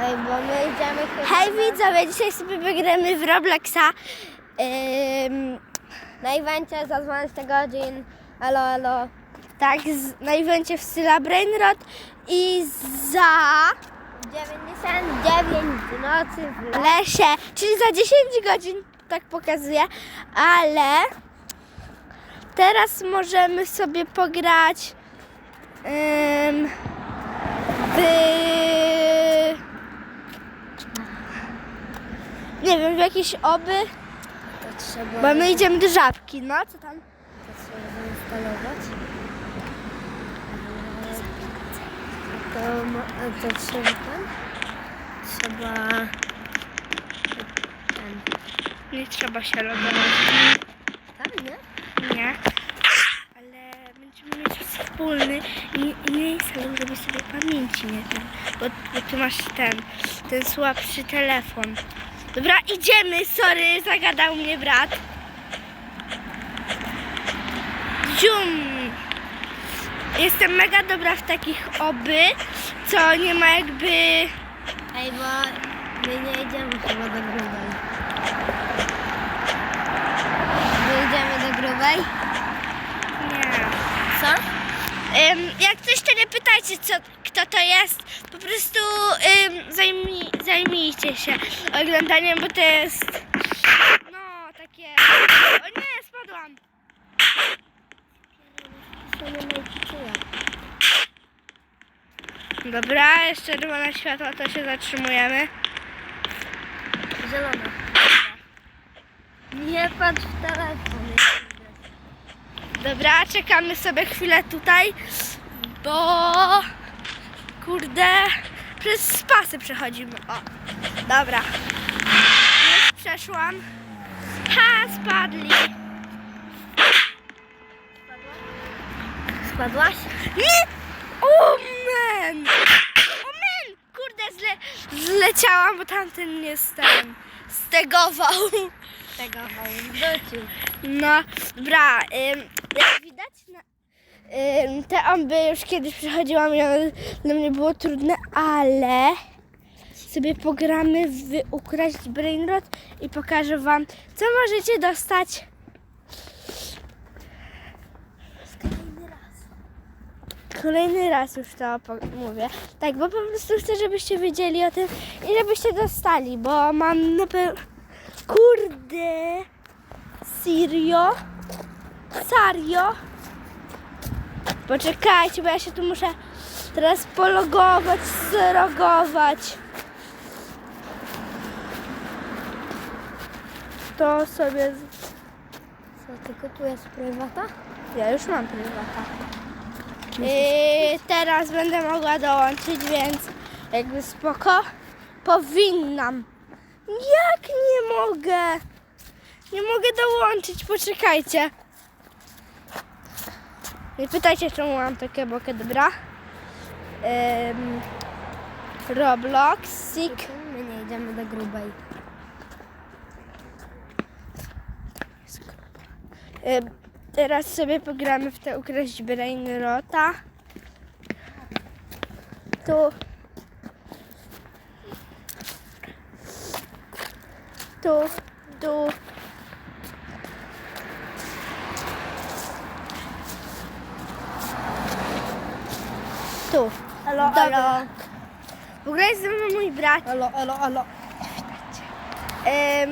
Ej, bo my idziemy chyba Hej widzowie, dzisiaj sobie wygramy w Robloxa. Ym, Na evencie za 12 godzin. Elo, elo. tak, z, na evencie w Syla Brainrot i za 99 nocy w lesie. lesie, czyli za 10 godzin, tak pokazuje, ale teraz możemy sobie pograć ym, w nie wiem, w jakieś oby, To trzeba, bo my idziemy do żabki, no co tam? to trzeba zainstalować. To, to trzeba ten? Trzeba ten. Nie trzeba się logować. Tam, nie? Nie. Ale będziemy mieć wspólny i nie jest ale żeby sobie pamięci nie ten. Bo, bo ty masz ten, ten słabszy telefon. Dobra, idziemy, sorry, zagadał mnie brat. Zium! Jestem mega dobra w takich oby, co nie ma jakby... Ej, bo my nie idziemy chyba do grubej. My idziemy do grubej? Nie. Co? Ym, jak coś to nie pytajcie, co, kto to jest. Po prostu ym, zajmij, zajmijcie się oglądaniem, bo to jest no takie... O nie, spadłam. Dobra, jeszcze czerwone światło, to się zatrzymujemy. Zielona. Nie patrz w telefon. Dobra, czekamy sobie chwilę tutaj, bo kurde, przez spasy przechodzimy. O, dobra. Już przeszłam. Ha, spadli. Spadłaś? Nie! O man! O man! Kurde, zle, zleciałam, bo tamten nie ten stegował. Tego wrócił. No, dobra, ym, jak widać, na, ym, te omby już kiedyś przechodziłam i one dla mnie było trudne, ale sobie pogramy w ukraść brainrot i pokażę wam, co możecie dostać. Kolejny raz. Kolejny raz już to mówię. Tak, bo po prostu chcę, żebyście wiedzieli o tym i żebyście dostali, bo mam na pewno... Kurde! Serio? Serio? Poczekajcie, bo ja się tu muszę teraz pologować, zrogować. To sobie... Co, tylko tu jest prywata? Ja już mam prywata. Yy, teraz będę mogła dołączyć, więc jakby spoko. Powinnam. Jak nie mogę? Nie mogę dołączyć, poczekajcie. Nie pytajcie, czemu mam takie bokę, dobra? Ym, Roblox, Sick. My nie idziemy do grubej. Ym, Teraz sobie pogramy w tę ukraść Brain Rota. Tu, tu. Tu. Elo. W ogóle jest ze mną mój brat. Elo, elo, elo. Em,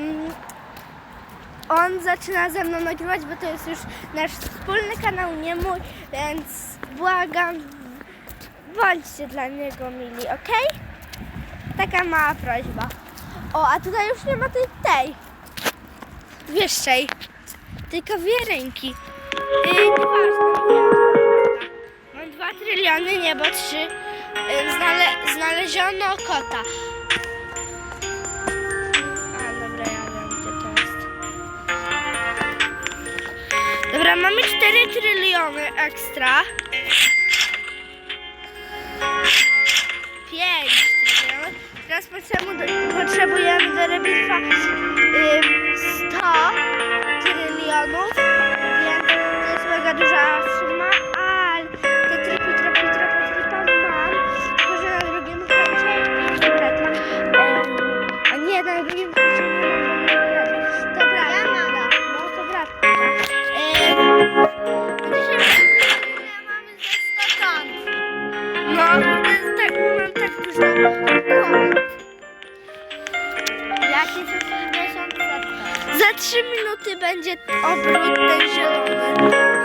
on zaczyna ze mną nagrywać, bo to jest już nasz wspólny kanał, nie mój, więc błagam, bądźcie dla niego mili, ok? Taka mała prośba. O, a tutaj już nie ma tej, tej wyższej, tylko dwie ręki. Yy, nieważne, nie. Mam dwa tryliony, nie, bo trzy. Yy, Znale, znaleziono kota. A, dobra, ja wiem, gdzie to jest. Dobra, mamy 4 tryliony ekstra. 5 trylionów. Teraz potrzebujemy do, ym, 100 trylionów, więc to jest mega duża 3 minuty będzie obrót ten zielony.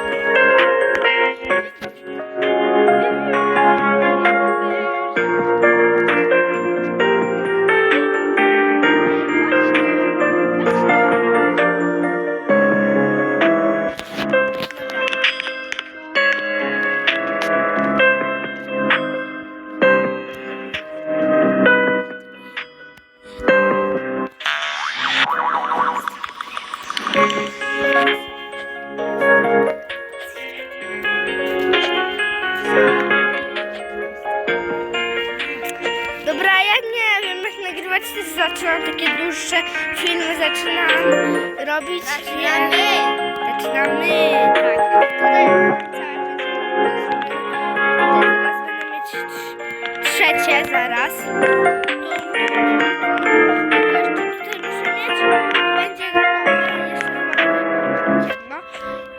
Dobra, ja nie wiem jak nagrywać, też zaczynam takie dłuższe filmy, zaczynam robić. Zaczynamy. Zaczynamy, tak. Tutaj, tak, zaraz będę mieć trz- trzecie zaraz.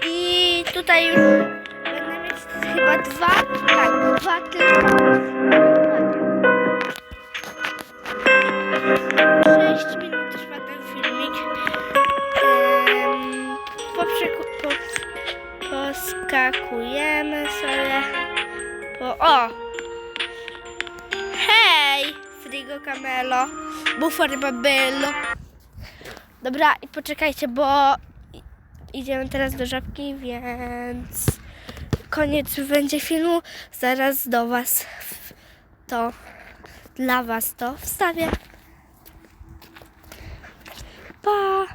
I tutaj już będę mieć chyba dwa, tak, dwa tylko. Poskakujemy sobie po... O! Hej! Frigo Camelo. Bufor Babello. Dobra, i poczekajcie, bo idziemy teraz do żabki, więc koniec będzie filmu. Zaraz do Was to, dla Was to wstawię. Pa!